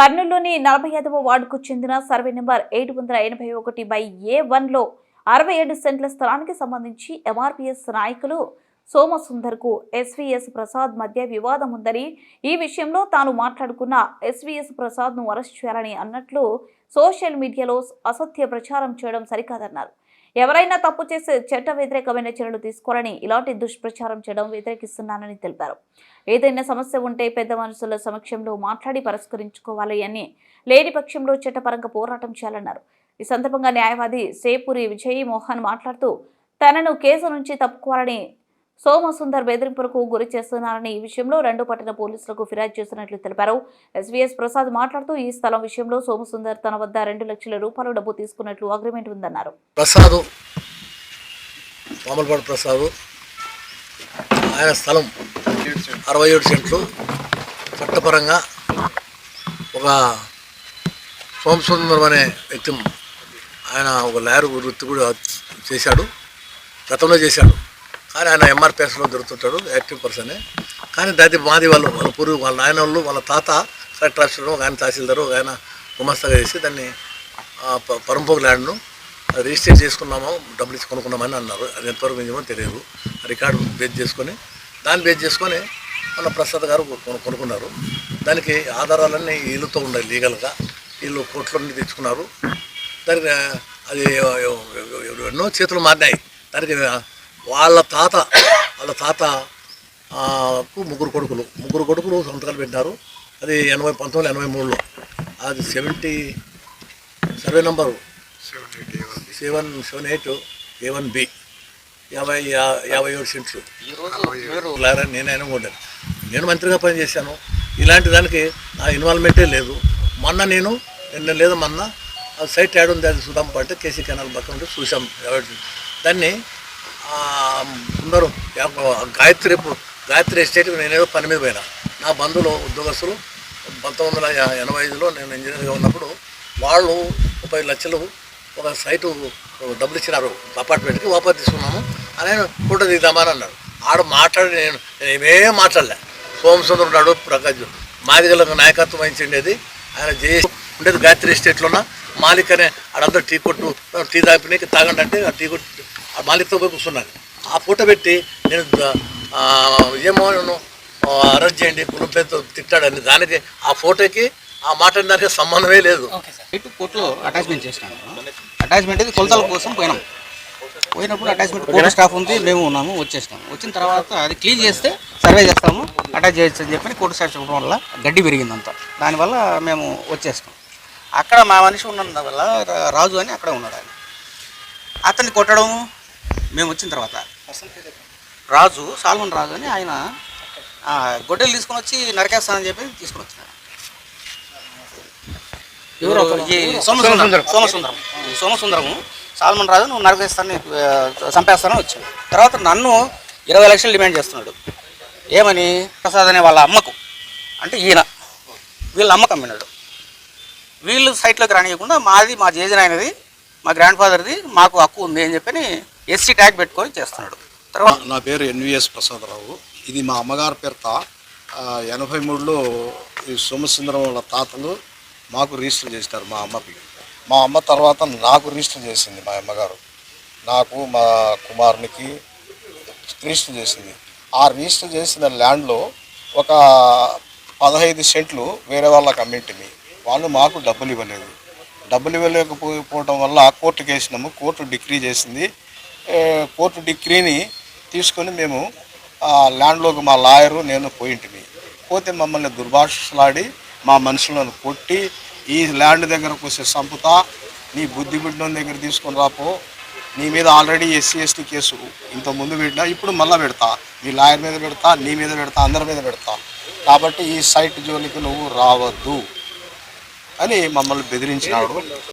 కర్నూలులోని నలభై ఐదవ వార్డుకు చెందిన సర్వే నెంబర్ ఏడు వందల ఎనభై ఒకటి బై ఏ వన్లో అరవై ఏడు సెంట్ల స్థలానికి సంబంధించి ఎంఆర్పీఎస్ నాయకులు సోమసుందర్కు ఎస్వీఎస్ ప్రసాద్ మధ్య వివాదం ఉందని ఈ విషయంలో తాను మాట్లాడుకున్న ఎస్వీఎస్ ప్రసాద్ను అరెస్ట్ చేయాలని అన్నట్లు సోషల్ మీడియాలో అసత్య ప్రచారం చేయడం సరికాదన్నారు. ఎవరైనా తప్పు చేసే చట్ట వ్యతిరేకమైన చర్యలు తీసుకోవాలని ఇలాంటి దుష్ప్రచారం చేయడం వ్యతిరేకిస్తున్నానని తెలిపారు. ఏదైనా సమస్య ఉంటే పెద్ద మనుషుల సమక్షంలో మాట్లాడి పరిష్కరించుకోవాలి అని లేని పక్షంలో చట్టపరంగా పోరాటం చేయాలన్నారు. ఈ సందర్భంగా న్యాయవాది సేపూరి విజయ్ మోహన్ మాట్లాడుతూ తనను కేసు నుంచి తప్పుకోవాలని సోమసుందర్ బెదిరింపులకు గురి చేస్తున్నారని ఈ విషయంలో రెండు పట్టణ పోలీసులకు ఫిర్యాదు చేస్తున్నట్లు తెలిపారు. ఎస్వీఎస్ ప్రసాద్ మాట్లాడుతూ ఈ స్థలం విషయంలో సోమసుందర్ తన వద్ద రెండు లక్షల రూపాయలు డబ్బు తీసుకున్నట్లు అగ్రిమెంట్ ఉందన్నారు. ప్రసాదు మామలపాడు ప్రసాద్ ఆయన స్థలం అరవై ఏడు సెంట్లు. చట్టపరంగా ఒక సోమసుందరం అనే వ్యక్తి ఆయన ఒక లాయర్ వృత్తి కూడా చేశాడు గతంలో చేశాడు. కానీ ఆయన ఎంఆర్పిఎస్లో దొరుకుతుంటాడు యాక్టివ్ పర్సనే కానీ దాది మాది వాళ్ళు వాళ్ళ పూర్వీ వాళ్ళ నాయన వాళ్ళు వాళ్ళ తాత కలెక్టర్ ఆఫీసర్ ఒక ఆయన తహసీల్దారు ఒక ఆయన గుమస్తగా చేసి దాన్ని పరంపోగు ల్యాండ్ను రిజిస్టర్ చేసుకున్నామో డబ్బులు ఇచ్చి కొనుక్కున్నామని అన్నారు. అది ఎంతవరకు నిజమో తెలియదు. రికార్డు బేస్ చేసుకొని దాన్ని బేస్ చేసుకొని మన ప్రసాద్ గారు కొనుక్కున్నారు. దానికి ఆధారాలన్నీ వీళ్ళతో ఉన్నాయి లీగల్గా. వీళ్ళు కోట్ల నుండి తెచ్చుకున్నారు. దానికి అది ఎన్నో చేతులు మారినాయి. దానికి వాళ్ళ తాత వాళ్ళ తాత ముగ్గురు కొడుకులు. ముగ్గురు కొడుకులు సంతకాలు పెట్టినారు. అది ఎనభై పంతొమ్మిది ఎనభై మూడులో. అది seventy survey number. Seven seven eight A one B. యాభై యాభై ఏడు సెంట్లు. లారా నేనైనా ఉండాను నేను మంత్రిగా పనిచేశాను. ఇలాంటి దానికి నా ఇన్వాల్వ్మెంటే లేదు. మొన్న నేను నిన్న లేదు మొన్న ఆ సైట్ యాడ్ ఉంది అది చూద్దాం అంటే కేసీ కెనాల్ పక్కన ఉంటే చూసాం దాన్ని ఉన్నారు అందరూ గాయత్రి గాయత్రి ఎస్టేట్ నేనేదో పని మీద పోయినా. నా బంధువులు ఉద్యోగస్తులు పంతొమ్మిది వందల ఎనభై ఐదులో నేను ఇంజనీర్గా ఉన్నప్పుడు వాళ్ళు ముప్పై లక్షలు ఒక సైటు డబ్బులు ఇచ్చినారు అపార్ట్మెంట్కి వాపస్ తీసుకున్నాము. అని ఫోటో దిగుదామని అన్నాడు. ఆడ మాట్లాడి నేను నేనేం ఏమేం మాట్లాడలే. సోమసుందర్ ఉన్నాడు ప్రకాష్ మాదిగలకు నాయకత్వం వహించిండేది. ఆయన జే ఉండేది గాయత్రి ఎస్టేట్లోన మాలిక్ అనే ఆడంతా టీ కొట్టు టీ తాపినకి తాగండి అంటే ఆ టీ కొట్టు ఆ మాలిక్తో పోయి కూర్చున్నాను ఆ ఫోటో పెట్టి నేను విజయమోహన్ అరెస్ట్ చేయండి కులం పేరుతో తిట్టాడని దానికి ఆ ఫోటోకి ఆ మాట దానికి సంబంధమే లేదు. అటాచ్మెంట్ చేసినాను అటాచ్మెంట్ ఇది కొలతల కోసం పోయినాం. పోయినప్పుడు అటాచ్మెంట్ కోర్టు స్టాఫ్ ఉంది మేము ఉన్నాము వచ్చేసినాము వచ్చిన తర్వాత అది క్లీన్ చేస్తే సర్వే చేస్తాము అటాచ్ చేయొచ్చు అని చెప్పి కోర్టు స్టాఫ్ చెప్పడం వల్ల గడ్డి పెరిగిందంతా. దానివల్ల మేము వచ్చేస్తాం అక్కడ మా మనిషి ఉన్న వల్ల రా- రాజు అని అక్కడ ఉన్నాడు ఆయన. అతన్ని కొట్టడం మేము వచ్చిన తర్వాత. రాజు సాల్మన్ రాజు అని ఆయన గొడ్డలు తీసుకొని వచ్చి నరికేస్తానని చెప్పి తీసుకొని వచ్చినాడు ఎవరు? ఈ సోమసుందరం. సోమసుందరం. ఈ సోమసుందరము సాల్మన్ రాజు నువ్వు నరకేస్తాను చంపేస్తానని వచ్చాడు తర్వాత నన్ను ఇరవై లక్షలు డిమాండ్ చేస్తున్నాడు. ఏమని? ప్రసాద్ అనే వాళ్ళ అమ్మకు. అంటే ఈయన. వీళ్ళ అమ్మకు అమ్మినాడు. వీళ్ళు సైట్లోకి రానియకుండా మాది మా జేజనాయనది మా గ్రాండ్ ఫాదర్ది మాకు హక్కు ఉంది అని చెప్పని ఎస్సీ ట్యాగ్ పెట్టుకొని చేస్తున్నాడు. తర్వాత నా పేరు ఎన్విఎస్ ప్రసాదరావు. ఇది మా అమ్మగారి పేరుత ఎనభై మూడులో ఈ సోమసుందరం వాళ్ళ తాతలు మాకు రిజిస్టర్ చేసినారు మా అమ్మకి మా అమ్మ తర్వాత నాకు రిజిస్టర్ చేసింది మా అమ్మగారు. నాకు మా కుమారునికి రిజిస్టర్ చేసింది. ఆ రిజిస్టర్ చేసిన ల్యాండ్లో ఒక పదహైదు సెంట్లు వేరే వాళ్ళకి అమ్మింటిమి. వాళ్ళు మాకు డబ్బులు ఇవ్వలేదు. డబ్బులు ఇవ్వలేకపోవడం వల్ల కోర్టుకి వేసినాము కోర్టు డిగ్రీ చేసింది. కోర్టు డిగ్రీని తీసుకొని మేము ఆ ల్యాండ్లోకి మా లాయరు నేను పోయింటిమి. పోతే మమ్మల్ని దుర్భాషలాడి మా మనుషులను కొట్టి ఈ ల్యాండ్ దగ్గరకు వచ్చే సంపుతా నీ బుద్ధి బిడ్డ దగ్గర తీసుకొని రాపో నీ మీద ఆల్రెడీ ఎస్సీ ఎస్టీ కేసు ఇంత ముందు పెట్టినా ఇప్పుడు మళ్ళీ పెడతా. నీ లాయర్ మీద పెడతా నీ మీద పెడతా అందరి మీద పెడతా. కాబట్టి ఈ సైట్ జోలికి నువ్వు రావద్దు అని మమ్మల్ని బెదిరించినాడు.